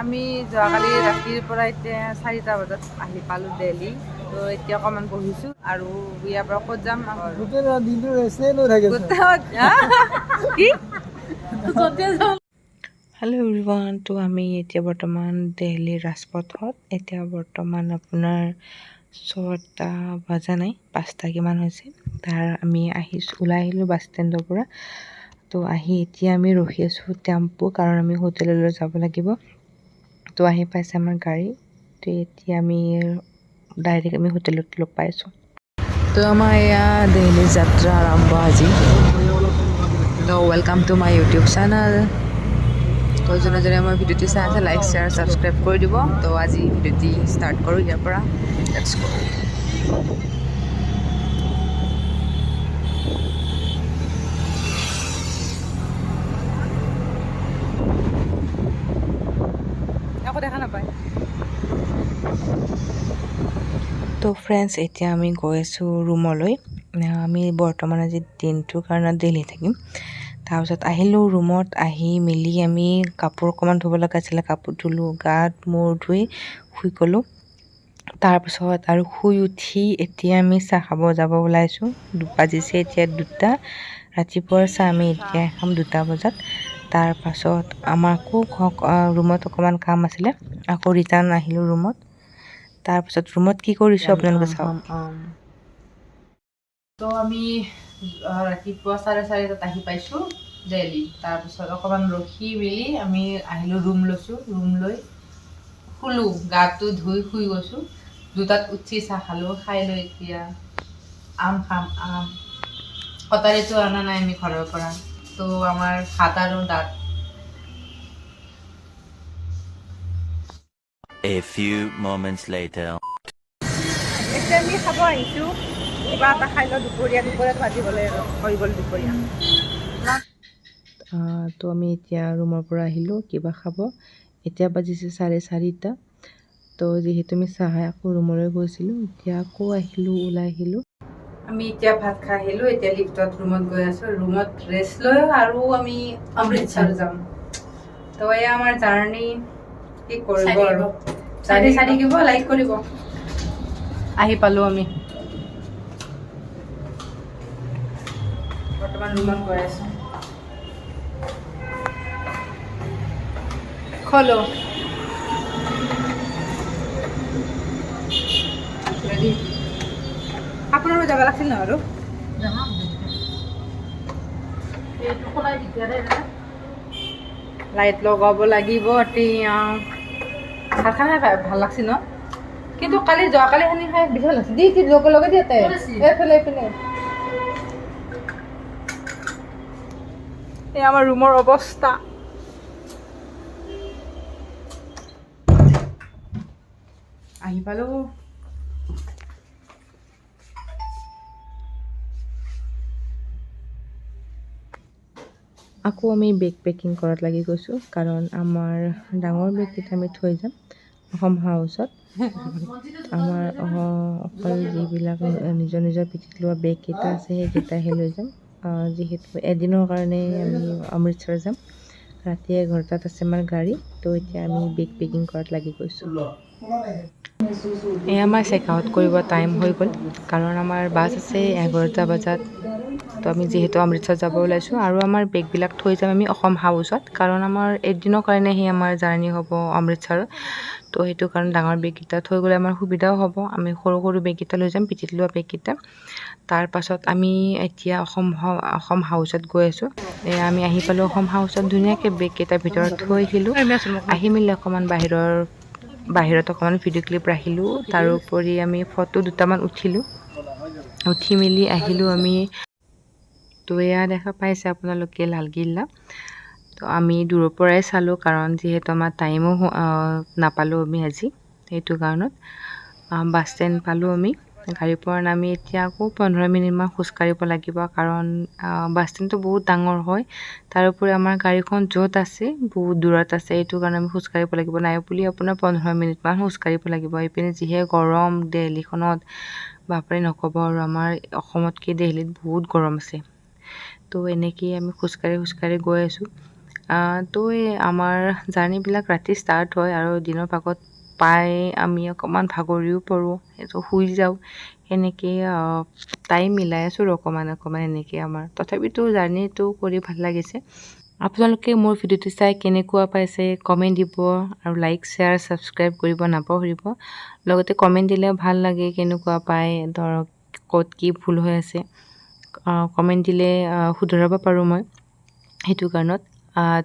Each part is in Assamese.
আমি যোৱাকালি ৰাতিৰ পৰা এতিয়া চাৰিটা বজাত আহি পালোঁ দেলহি। তো এতিয়া অকণমান বহিছোঁ আৰু ইয়াৰ পৰা ক'ত যাম? হেল্ল' এভৰিৱান তো আমি এতিয়া বৰ্তমান দেলহিৰ ৰাজপথত। এতিয়া বৰ্তমান আপোনাৰ ছটা বজা নাই পাঁচটা কিমান হৈছে? তাৰ আমি আহিছোঁ ওলাই আহিলোঁ বাছ ষ্টেণ্ডৰ পৰা। তো আহি এতিয়া আমি ৰখি আছোঁ টেম্পু কাৰণ আমি হোটেললৈ যাব লাগিব। তো আহি পাইছে আমাৰ গাড়ী। তো এতিয়া আমি ডাইৰেক্ট আমি হোটেলত লগ পাইছোঁ তো আমাৰ এয়া দেলহি যাত্ৰা আৰম্ভ আজি। তো welcome to my YouTube channel তো যোনে যোনে আমাৰ ভিডিঅ'টি চাই আছে লাইক শ্বেয়াৰ ছাবস্ক্ৰাইব কৰি দিব। তো আজি ভিডিঅ'টি ষ্টাৰ্ট কৰোঁ ইয়াৰ পৰা লেটছ গো একো দেখা নাপায় তো ফ্ৰেণ্ডছ এতিয়া আমি গৈ আছোঁ ৰুমলৈ। আমি বৰ্তমান আজি দিনটোৰ কাৰণে দেলহি থাকিম। তাৰপিছত আহিলোঁ ৰুমত আহি মেলি আমি কাপোৰ অকণমান ধুব লগা আছিলে। কাপোৰ ধুলোঁ গাত মূৰ ধুই শুই গ'লোঁ। তাৰপিছত আৰু শুই উঠি এতিয়া আমি চাহ খাব যাব ওলাইছোঁ। বাজিছে এতিয়া দুটা। ৰাতিপুৱাৰ চাহ আমি এতিয়া খাম দুটা বজাত। তাৰপাছত আমাৰ আকৌ ঘ- আ, ৰুমত অকণমান কাম আছিলে। আকৌ ৰিটাৰ্ণ আহিলোঁ ৰুমত। তাৰপিছত ৰুমত কি কৰিছোঁ আপোনালোকে চাওক। তো আমি ৰাতিপুৱা চাৰে চাৰিটাত আহি পাইছোঁ দেলহি তাৰপিছত অকণমান ৰখি মেলি আমি আহিলোঁ ৰুম লৈছোঁ ৰুম লৈ শুলোঁ গাটো ধুই শুই গৈছোঁ। দুটাত উঠি চাহ খালোঁ খাই লৈ এতিয়া আম খাম আম। কটাৰীটো অনা নাই আমি ঘৰৰ পৰা। তো আমাৰ ভাত আৰু দাঁত A few moments later. এতিয়া আমি খাব আহিছোঁ। কিবা এটা খাই লওঁ দুপৰীয়া দুপৰীয়াত ভাজিবলৈ আৰু। হৈ গ'ল দুপৰীয়া। তো আমি এতিয়া ৰুমৰ পৰা আহিলোঁ কিবা খাব। এতিয়া বাজিছে চাৰে চাৰিটা। তো যিহেতু আমি চাহ খাই আকৌ ৰুমলৈ গৈছিলোঁ এতিয়া আকৌ আহিলোঁ ওলাই আহিলোঁ। আমি এতিয়া ভাত খাই আহিলোঁ এতিয়া লিফ্টত ৰুমত গৈ আছোঁ। ৰুমত ৰেষ্ট লৈ আৰু আমি অমৃতসৰ যাম। তো এয়া আমাৰ জাৰ্ণি কি কৰিব? আৰু চাই চাই থাকিব লাইক কৰিব। আহি পালোঁ আমি। বৰ্তমান ৰুমত গৈ আছোঁ। খোলো। আপোনাৰো যাব লাগিছিল ন আৰু? লাইট লগাব লাগিব এতিয়া ভাত খাই ভালো লাগছে ন? কিন্তু কালি যোৱাকালি খানি খাই বিশাল লাগছি লাগছে দি দি লগে লগে দিয়াতে। এইফালে এইফালে। এই আমাৰ ৰুমৰ অৱস্থা। আহি পালোঁ। আকৌ আমি বেগ পেকিং কৰাত লাগি গৈছোঁ কাৰণ আমাৰ ডাঙৰ বেগকেইটা আমি থৈ যাম অসম হাউচত। আমাৰ অকল যিবিলাক নিজৰ নিজৰ পিঠিত লোৱা বেগকেইটা আছে সেইকেইটাহে লৈ যাম। যিহেতু এদিনৰ কাৰণে আমি অমৃতসৰ যাম। ৰাতি এঘাৰটাত আছে আমাৰ গাড়ী তো এতিয়া আমি বেগ পেকিং কৰাত লাগি গৈছোঁ। এয়া আমাৰ চেক আউট কৰিব টাইম হৈ গ'ল। কাৰণ আমাৰ বাছ আছে এঘাৰটা বজাত। তো আমি যিহেতু অমৃতসৰ যাব ওলাইছোঁ আৰু আমাৰ বেগবিলাক থৈ যাম আমি অসম হাউচত কাৰণ আমাৰ এদিনৰ কাৰণেহে আমাৰ জাৰ্ণি হ'ব অমৃতসৰ তো সেইটো কাৰণে ডাঙৰ বেগকেইটা থৈ গ'লে আমাৰ সুবিধাও হ'ব। আমি সৰু সৰু বেগকেইটা লৈ যাম পিঠিত লোৱা বেগকেইটা তাৰপাছত আমি এতিয়া অসম অসম হাউচত গৈ আছোঁ। এয়া আমি আহি পালোঁ অসম হাউচত ধুনীয়াকৈ বেগকেইটাৰ ভিতৰত থৈ আহিলোঁ। আহি মেলি অকণমান বাহিৰৰ বাহিৰত অকণমান ভিডিঅ' ক্লিপ ৰাখিলোঁ। তাৰোপৰি আমি ফটো দুটামান উঠিলোঁ। উঠি মেলি আহিলোঁ আমি। তো এয়া দেখা পাইছে আপোনালোকে লালকিল্লা তো আমি দূৰৰ পৰাই চালোঁ কাৰণ যিহেতু আমাৰ টাইমো নাপালোঁ আমি আজি। সেইটো কাৰণত বাছ ষ্টেণ্ড পালোঁ আমি। গাড়ীৰ পৰা নামি এতিয়া আকৌ পোন্ধৰ মিনিটমান খোজকাঢ়িব লাগিব। কাৰণ বাছ ষ্টেণ্ডটো বহুত ডাঙৰ হয়। তাৰোপৰি আমাৰ গাড়ীখন য'ত আছে বহুত দূৰত আছে সেইটো কাৰণে আমি খোজকাঢ়িব লাগিব। নাই বুলি আপোনাৰ পোন্ধৰ মিনিটমান খোজকাঢ়িব লাগিব। এইপিনে যিহে গৰম দেলহিখনত বাপৰে নক'ব আৰু আমাৰ অসমতকৈ দেলহিত বহুত গৰম আছে। তো এনেকেই আমি খোজকাঢ়ি খোজকাঢ়ি গৈ আছোঁ। তো এই আমাৰ জাৰ্ণিবিলাক ৰাতি ষ্টাৰ্ট হয় আৰু দিনৰ ভাগত পাই আমি অকণমান ভাগৰিও পৰোঁ সেইটো শুই যাওঁ। সেনেকৈ টাইম মিলাই আছোঁ আৰু অকণমান অকণমান এনেকৈ আমাৰ। তথাপিতো জাৰ্ণিটো কৰি ভাল লাগিছে। আপোনালোকে মোৰ ভিডিঅ'টো চাই কেনেকুৱা পাইছে কমেণ্ট দিব আৰু লাইক শ্বেয়াৰ ছাবস্ক্ৰাইব কৰিব নাপাহৰিব। লগতে কমেণ্ট দিলে ভাল লাগে কেনেকুৱা পায় ধৰক ক'ত কি ভুল হৈ আছে। কমেণ্ট দিলে শুধৰাব পাৰোঁ মই। সেইটো কাৰণত।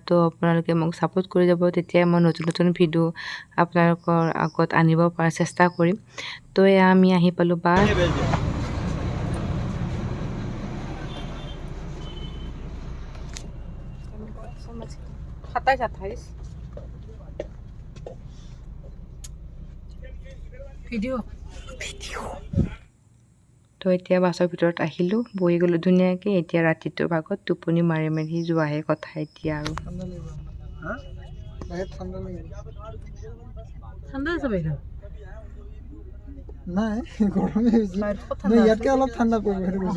তো আপোনালোকে মোক ছাপোৰ্ট কৰি যাব তেতিয়াই মই নতুন নতুন ভিডিঅ' আপোনালোকৰ আগত আনিব পৰা চেষ্টা কৰিম। তো এয়া আমি আহি পালোঁ বা সাতাইছ আঠাইছ ভিডিঅ' তো এতিয়া বাছৰ ভিতৰত আহিলোঁ বহি গ'লোঁ ধুনীয়াকৈ। এতিয়া ৰাতিটোৰ ভাগত টোপনি মাৰি মাৰি যোৱাহে কথা এতিয়া আৰু। নাই গৰমে ইয়াতকৈ অলপ ঠাণ্ডা পৰিব সেইটো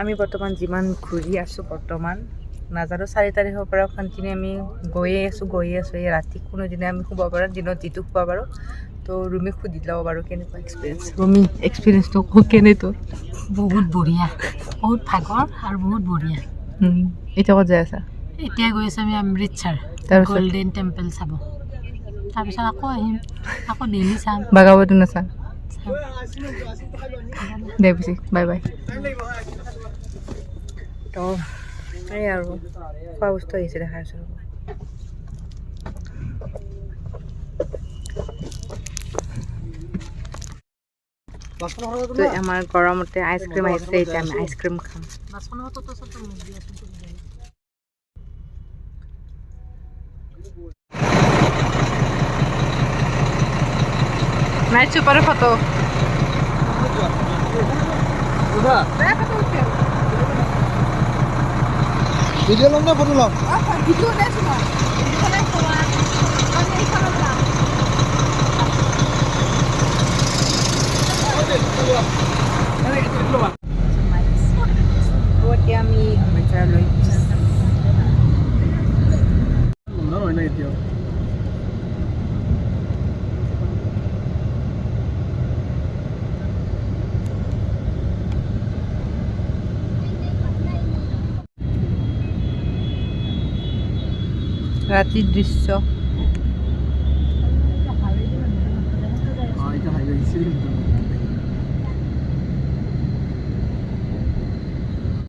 আমি বৰ্তমান যিমান ঘূৰি আছোঁ বৰ্তমান নাজানো চাৰি তাৰিখৰ পৰা কণ্টিনিউ আমি গৈয়ে আছোঁ গৈয়ে আছোঁ। এই ৰাতি কোনোদিনে আমি শুব পাৰোঁ দিনত যিটো শুব পাৰোঁ তো ৰুমিক সুধি ল'ব পাৰোঁ কেনেকুৱা এক্সপিৰিয়েঞ্চ ৰুমি এক্সপিৰিয়েঞ্চটো কেনে তোৰ বহুত বঢ়িয়া বহুত ভাগৰ আৰু বহুত বঢ়িয়া। এতিয়া ক'ত যাই আছা? এতিয়া গৈ আছোঁ আমি অমৃতসৰ তাৰপিছত? গল্ডেন টেম্পল চাব। তাৰপিছত আকৌ আহিম আকৌ দিল্লী চাম। বাগাবতো নাচা? চাম। দে পিছে বাই বাই তো এই আৰু খোৱা বস্তু আহিছে দেখা তো আমার গরমতে আইসক্রিম আইসে এটা আমি আইসক্রিম খাম ম্যাচ উপরে ফটো। ভিডিও লম না ফটো লম। ভিডিও নেই অমৃতসৰলৈ নহয় নাই এতিয়াও ৰাতিৰ দৃশ্য অঁ এতিয়া হাইৱে আহিছে